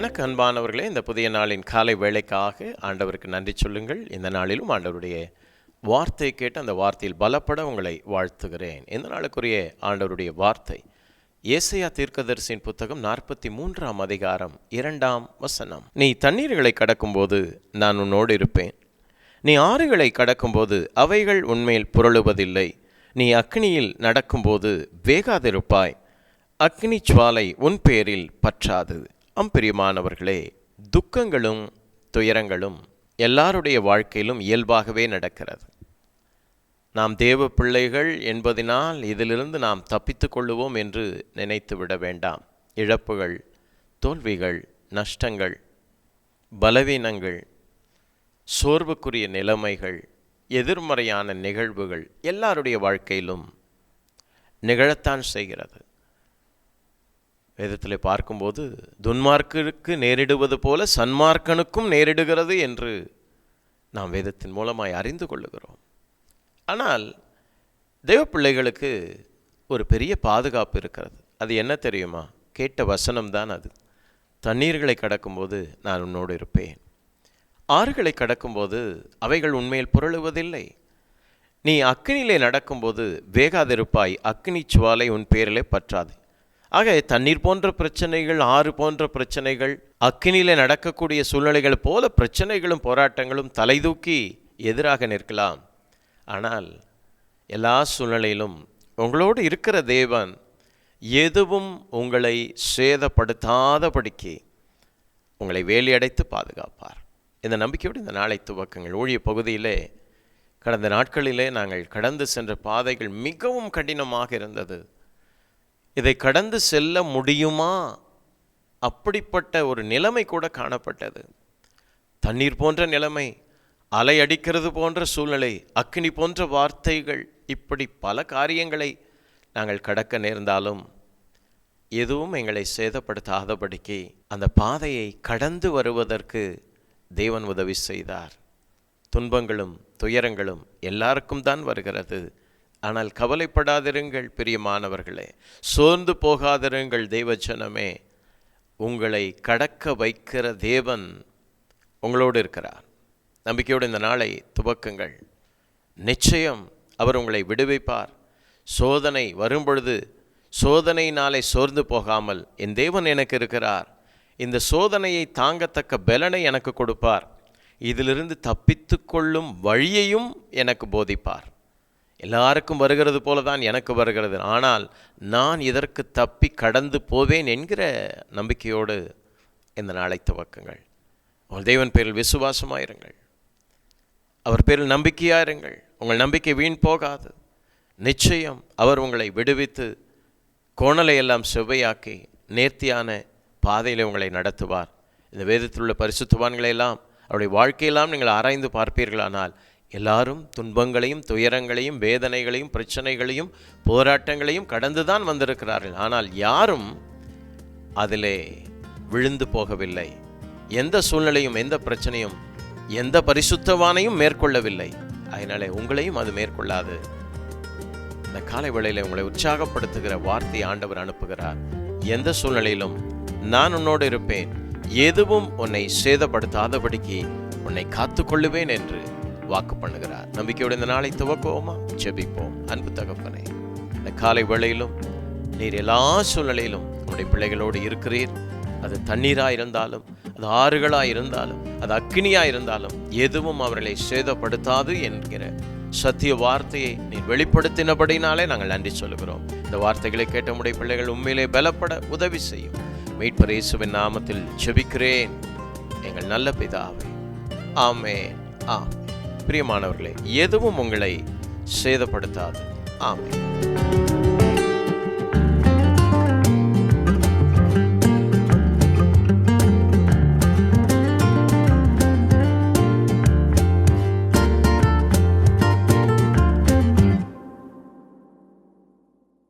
எனக்கு அன்பானவர்களே இந்த புதிய நாளின் காலை வேலைக்காக ஆண்டவருக்கு நன்றி சொல்லுங்கள். இந்த நாளிலும் ஆண்டவருடைய வார்த்தை கேட்டு அந்த வார்த்தையில் பலப்பட உங்களை வாழ்த்துகிறேன். இந்த நாளுக்குரிய ஆண்டவருடைய வார்த்தை ஏசையா தீர்க்கதரிசியின் புத்தகம் நாற்பத்தி மூன்றாம் அதிகாரம் இரண்டாம் வசனம். நீ தண்ணீர்களை கடக்கும்போது நான் உன்னோடு இருப்பேன். நீ ஆறுகளை கடக்கும்போது அவைகள் உண்மையில் புரளுவதில்லை. நீ அக்னியில் நடக்கும்போது வேகாதிருப்பாய். அக்னி ஜுவாலை உன் பேரில் பற்றாது. அம்பிரியமானவர்களே துக்கங்களும் துயரங்களும் எல்லாருடைய வாழ்க்கையிலும் இயல்பாகவே நடக்கிறது. நாம் தேவ பிள்ளைகள் என்பதினால் இதிலிருந்து நாம் தப்பித்து கொள்ளுவோம் என்று நினைத்து விட வேண்டாம். இழப்புகள் தோல்விகள் நஷ்டங்கள் பலவீனங்கள் சோர்வுக்குரிய நிலைமைகள் எதிர்மறையான நிகழ்வுகள் எல்லாருடைய வாழ்க்கையிலும் நிகழத்தான் செய்கிறது. வேதத்தில் பார்க்கும்போது துன்மார்க்கனுக்கு நேரிடுவது போல சன்மார்க்கனுக்கும் நேரிடுகிறது என்று நாம் வேதத்தின் மூலமாய் அறிந்து கொள்ளுகிறோம். ஆனால் தெய்வ பிள்ளைகளுக்கு ஒரு பெரிய பாதுகாப்பு இருக்கிறது. அது என்ன தெரியுமா? கேட்ட வசனம்தான் அது. தண்ணீர்களை கடக்கும்போது நான் உன்னோடு இருப்பேன். ஆறுகளை கடக்கும்போது அவைகள் உண்மையில் புரளுவதில்லை. நீ அக்னியிலே நடக்கும்போது வேகாதிருப்பாய். அக்னி சுவாலை உன் பேரிலே பற்றாது. ஆக தண்ணீர் போன்ற பிரச்சனைகள் ஆறு போன்ற பிரச்சனைகள் அக்கினியிலே நடக்கக்கூடிய சூழ்நிலைகள் போல பிரச்சனைகளும் போராட்டங்களும் தலைதூக்கி எதிராக நிற்கலாம். ஆனால் எல்லா சூழ்நிலையிலும் உங்களோடு இருக்கிற தேவன் எதுவும் உங்களை சேதப்படுத்தாதபடிக்கு உங்களை வேலியடைத்து பாதுகாப்பார். இந்த நம்பிக்கையோடு இந்த நாளை துவக்கங்கள். ஊழிய பகுதியிலே கடந்த நாட்களிலே நாங்கள் கடந்து சென்ற பாதைகள் மிகவும் கடினமாக இருந்தது. இதை கடந்து செல்ல முடியுமா? அப்படிப்பட்ட ஒரு நிலைமை கூட காணப்பட்டது. தண்ணீர் போன்ற நிலைமை அலை அடிக்கிறது போன்ற சூழ்நிலை அக்னி போன்ற வார்த்தைகள் இப்படி பல காரியங்களை நாங்கள் கடக்க நேர்ந்தாலும் எதுவும் எங்களை சேதப்படுத்தாதபடிக்கு அந்த பாதையை கடந்து வருவதற்கு தேவன் உதவி செய்தார். துன்பங்களும் துயரங்களும் எல்லாருக்கும் தான் வருகிறது. ஆனால் கவலைப்படாதிருங்கள் பிரியமானவர்களே. சோர்ந்து போகாதிருங்கள் தெய்வச்சனமே உங்களை கடக்க வைக்கிற தேவன் உங்களோடு இருக்கிறார். நம்பிக்கையோடு இந்த நாளை துவக்குங்கள். நிச்சயம் அவர் உங்களை விடுவிப்பார். சோதனை வரும்பொழுது சோதனையினாலே சோர்ந்து போகாமல் என் தேவன் எனக்கு இருக்கிறார். இந்த சோதனையை தாங்கத்தக்க பலனை எனக்கு கொடுப்பார். இதிலிருந்து தப்பித்து கொள்ளும் வழியையும் எனக்கு போதிப்பார். எல்லாருக்கும் வருகிறது போல தான் எனக்கு வருகிறது. ஆனால் நான் இதற்கு தப்பி கடந்து போவேன் என்கிற நம்பிக்கையோடு இந்த நாளை துவக்குங்கள். உங்கள் தெய்வன் பேரில் விசுவாசமாயிருங்கள் அவர் பேரில் நம்பிக்கையாயிருங்கள் உங்கள் நம்பிக்கை வீண் போகாது. நிச்சயம் அவர் உங்களை விடுவித்து கோணலை எல்லாம் செவ்வையாக்கி நேர்த்தியான பாதையில் உங்களை நடத்துவார். இந்த வேதத்தில் உள்ள பரிசுத்தவான்களை எல்லாம் அவருடைய வாழ்க்கையெல்லாம் நீங்கள் ஆராய்ந்து பார்ப்பீர்களானால் எல்லாரும் துன்பங்களையும் துயரங்களையும் வேதனைகளையும் பிரச்சனைகளையும் போராட்டங்களையும் கடந்து தான் வந்திருக்கிறார்கள். ஆனால் யாரும் அதிலே விழுந்து போகவில்லை. எந்த சூழ்நிலையும் எந்த பிரச்சனையும் எந்த பரிசுத்தவானையும் மேற்கொள்ளவில்லை. அதனாலே உங்களையும் அது மேற்கொள்ளாது. இந்த காலை வேளையில உங்களை உற்சாகப்படுத்துகிற வார்த்தை ஆண்டவர் அனுப்புகிறார். எந்த சூழ்நிலையிலும் நான் உன்னோடு இருப்பேன். எதுவும் உன்னை சேதப்படுத்தாதபடிக்கு உன்னை காத்துக்கொள்ளுவேன் என்று வாக்கு பண்ணுகிறார். நம்பிக்கையோட இந்த நாளை துவக்குவோமா? ஜெபிப்போம். அன்பு தகப்பனே இந்த காலை வேளையிலும் நீர் எல்லா சூழ்நிலையிலும் உங்களுடைய பிள்ளைகளோடு இருக்கிறீர். அது தண்ணீராக இருந்தாலும் அது ஆறுகளாக இருந்தாலும் அது அக்னியாக இருந்தாலும் எதுவும் அவர்களை சேதப்படுத்தாது என்கிற சத்திய வார்த்தையை நீ வெளிப்படுத்தினபடினாலே நாங்கள் நன்றி சொல்லுகிறோம். இந்த வார்த்தைகளை கேட்ட உடைய பிள்ளைகள் உண்மையிலே பலப்பட உதவி செய்யும். மீட்பர் இயேசுவின் நாமத்தில் ஜெபிக்கிறேன். எங்கள் நல்ல பிதாவே. ஆமே. ஆ பிரியமானவர்களே எதுவும் உங்களை சேதப்படுத்தாது. ஆமே